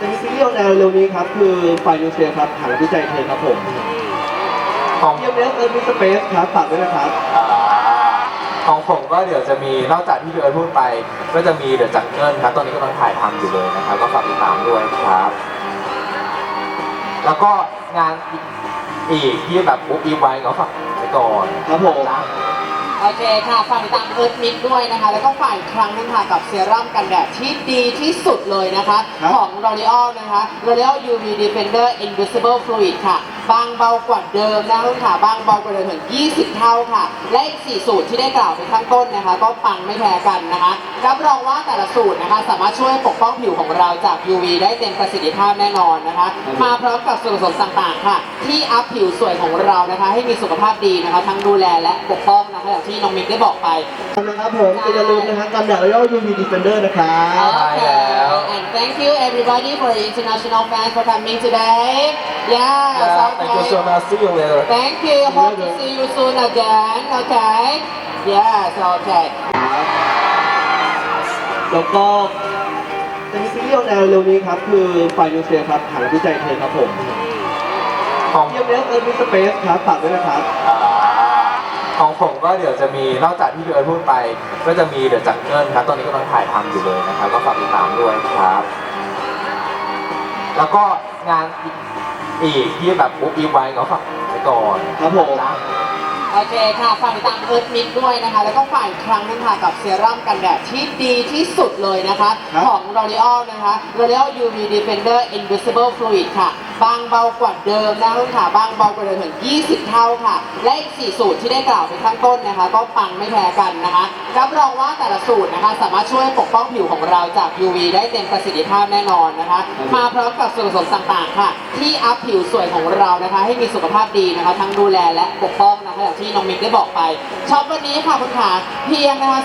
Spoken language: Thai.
จะมีซีรีส์ออนแอร์เร็วนี้ครับ คือไฟนิวเซียครับฐานวิจัยเธอครับผมของเยี่ยมเนี้ยเอิร์ธมิสเปซครับฝากด้วยนะครับ อ่าของผมก็เดี๋ยวจะมีนอกจากที่พี่เอิร์ธพูดไป ก็จะมีเดอะจังเกิลครับตอนนี้กำลังถ่ายทำอยู่เลยนะครับ ก็ฝากติดตามด้วยครับ แล้วก็งานอีกอีกที่แบบอุ๊บอีฟไว้ก็ฝากไว้ก่อนครับผมจ้า โอเคค่ะฝากติดตามเอิร์ธมิกด้วยนะคะ แล้วก็ฝากอีกครั้งนึงค่ะกับเซรั่มกันแดดที่ดีที่สุดเลยนะคะ ครับ ของ L'Oreal นะคะ L'Oreal UV Defender Invisible Fluid ค่ะ บางเบากว่าเดิมนะคะคุณค่ะ บางเบากว่าเดิมถึง 20 เท่าค่ะ และอีก 4 สูตรที่ได้กล่าวไปข้างต้นนะคะ ก็ปังไม่แพ้กันนะคะ รับรองว่าแต่ละสูตรนะคะ สามารถช่วยปกป้องผิวของเราจาก UV ได้เต็มประสิทธิภาพแน่นอนนะคะ มาพร้อมกับส่วนผสมต่างๆค่ะ ที่อัพผิวสวยของเรานะคะ ให้มีสุขภาพดีนะคะ ทั้งดูแลและปกป้องนะคะอย่างที่น้องมิกได้บอกไปนะครับผมอย่าลืมนะครับกันแดดรอยัลยูวีดีเฟนเดอร์นะครับ Okay, and thank you everybody for the international fans for coming today. Yes, Yeah, thank you so okay. much. See you later. Thank you. Hope to see you soon again. Okay. Yes, okay. แล้วก็จะมีซีรีส์ออนแอร์เร็วนี้ครับ คือไฟนิวเซียครับฐานวิจัยเธอครับผมของเยี่ยมเนี้ยเอิร์ธมิสเปซครับฝากด้วยนะครับอ่า ของผมก็เดี๋ยวจะมีนอกจากที่พี่เอิร์ธพูดไป ก็จะมีเดอะจังเกิลครับตอนนี้กำลังถ่ายทำอยู่เลยนะครับก็ฝากติดตามด้วยครับ แล้วก็งานอีกอีกที่แบบอุ๊บอีฟไว้ก็ฝากไว้ก่อนครับผมจ้าโอเคค่ะฝากติดตามเอิร์ธมิกด้วยนะคะ แล้วก็ฝากอีกครั้งนึงค่ะกับเซรั่มกันแดดที่ดีที่สุดเลยนะคะ ครับ ของ L'Oreal นะคะ L'Oreal UV Defender Invisible Fluid ค่ะ บางเบากว่าเดิมนะคะคุณค่ะ บางเบากว่าเดิมถึง 20 เท่าค่ะ และอีก 4 สูตรที่ได้กล่าวไปข้างต้นนะคะ ก็ปังไม่แพ้กันนะคะรับรองว่าแต่ละสูตรนะคะ สามารถช่วยปกป้องผิวของเราจาก UV ได้เต็มประสิทธิภาพแน่นอนนะคะ มาพร้อมกับส่วนผสมต่างๆ ค่ะ ที่อัพผิวสวยของเรานะคะ ให้มีสุขภาพดีนะคะ ทั้งดูแลและปกป้องนะคะอย่างที่น้องมิกได้บอกไปช็อปวันนี้ค่ะคุณขาเพียงนะคะ